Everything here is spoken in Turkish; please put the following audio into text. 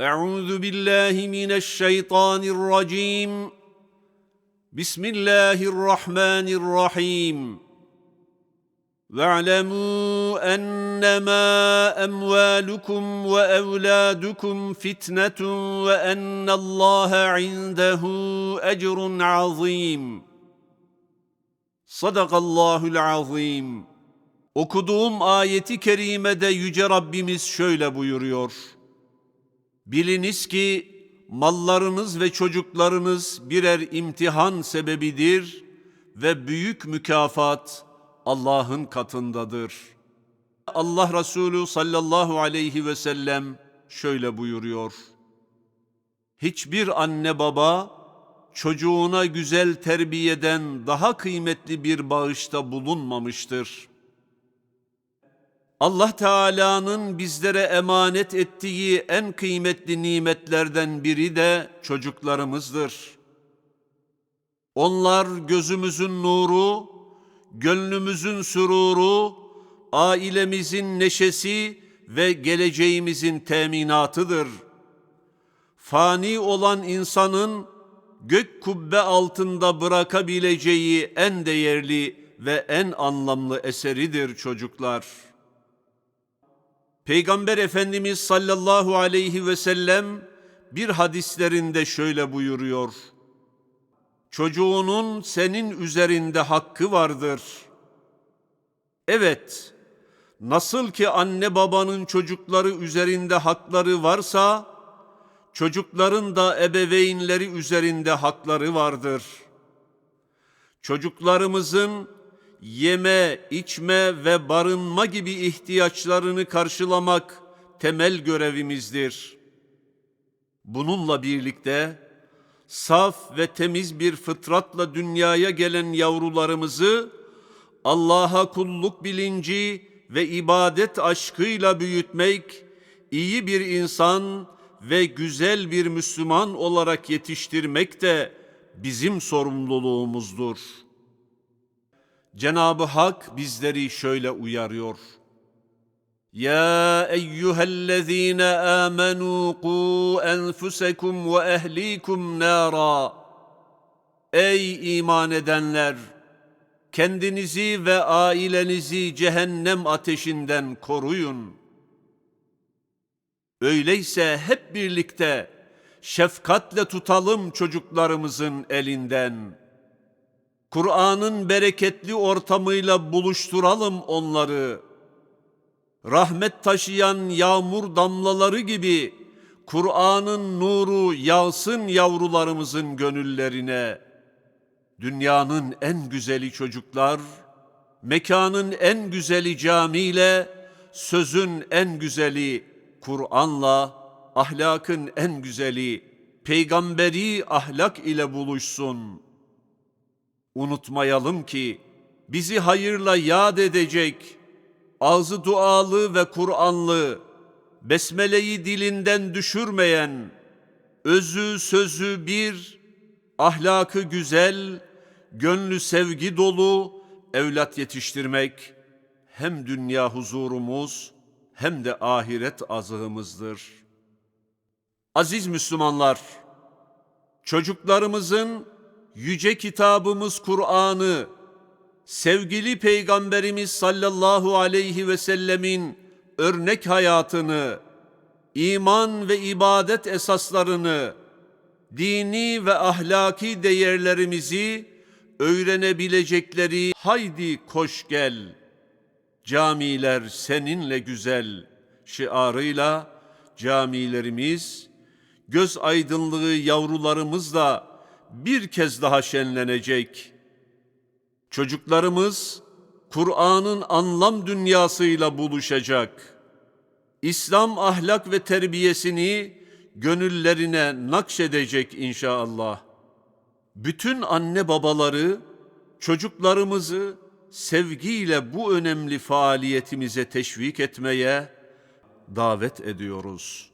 أعوذ بالله من الشيطان الرجيم بسم الله الرحمن الرحيم واعلموا أنما أموالكم وأولادكم فتنة وأن الله عنده أجر عظيم Sadakallahul azim. Okuduğum ayeti kerimede Yüce Rabbimiz şöyle buyuruyor. Biliniz ki mallarınız ve çocuklarınız birer imtihan sebebidir ve büyük mükafat Allah'ın katındadır. Allah Resulü sallallahu aleyhi ve sellem şöyle buyuruyor. Hiçbir anne baba çocuğuna güzel terbiyeden daha kıymetli bir bağışta bulunmamıştır. Allah Teala'nın bizlere emanet ettiği en kıymetli nimetlerden biri de çocuklarımızdır. Onlar gözümüzün nuru, gönlümüzün süruru, ailemizin neşesi ve geleceğimizin teminatıdır. Fani olan insanın gök kubbe altında bırakabileceği en değerli ve en anlamlı eseridir çocuklar. Peygamber Efendimiz sallallahu aleyhi ve sellem bir hadislerinde şöyle buyuruyor. Çocuğunun senin üzerinde hakkı vardır. Evet, nasıl ki anne babanın çocukları üzerinde hakları varsa, çocukların da ebeveynleri üzerinde hakları vardır. Çocuklarımızın yeme, içme ve barınma gibi ihtiyaçlarını karşılamak temel görevimizdir. Bununla birlikte saf ve temiz bir fıtratla dünyaya gelen yavrularımızı Allah'a kulluk bilinci ve ibadet aşkıyla büyütmek, iyi bir insan ve güzel bir Müslüman olarak yetiştirmek de bizim sorumluluğumuzdur. Cenab-ı Hak bizleri şöyle uyarıyor. Ya eyyühellezine amenu qu enfusekum ve ehlikum nara. Ey iman edenler! Kendinizi ve ailenizi cehennem ateşinden koruyun.'' Öyleyse hep birlikte şefkatle tutalım çocuklarımızın elinden. Kur'an'ın bereketli ortamıyla buluşturalım onları. Rahmet taşıyan yağmur damlaları gibi Kur'an'ın nuru yağsın yavrularımızın gönüllerine. Dünyanın en güzeli çocuklar, mekanın en güzeli camiyle, sözün en güzeli Kur'an'la ahlakın en güzeli, peygamberi ahlak ile buluşsun. Unutmayalım ki bizi hayırla yad edecek, ağzı dualı ve Kur'anlı, besmeleyi dilinden düşürmeyen, özü sözü bir, ahlakı güzel, gönlü sevgi dolu evlat yetiştirmek hem dünya huzurumuz hem de ahiret azığımızdır. Aziz Müslümanlar, çocuklarımızın yüce kitabımız Kur'an'ı, sevgili Peygamberimiz sallallahu aleyhi ve sellemin örnek hayatını, iman ve ibadet esaslarını, dini ve ahlaki değerlerimizi öğrenebilecekleri haydi koş gel.'' Camiler seninle güzel şiarıyla camilerimiz göz aydınlığı yavrularımızla bir kez daha şenlenecek. Çocuklarımız Kur'an'ın anlam dünyasıyla buluşacak. İslam ahlak ve terbiyesini gönüllerine nakşedecek inşallah. Bütün anne babaları çocuklarımızı sevgiyle bu önemli faaliyetimize teşvik etmeye davet ediyoruz.''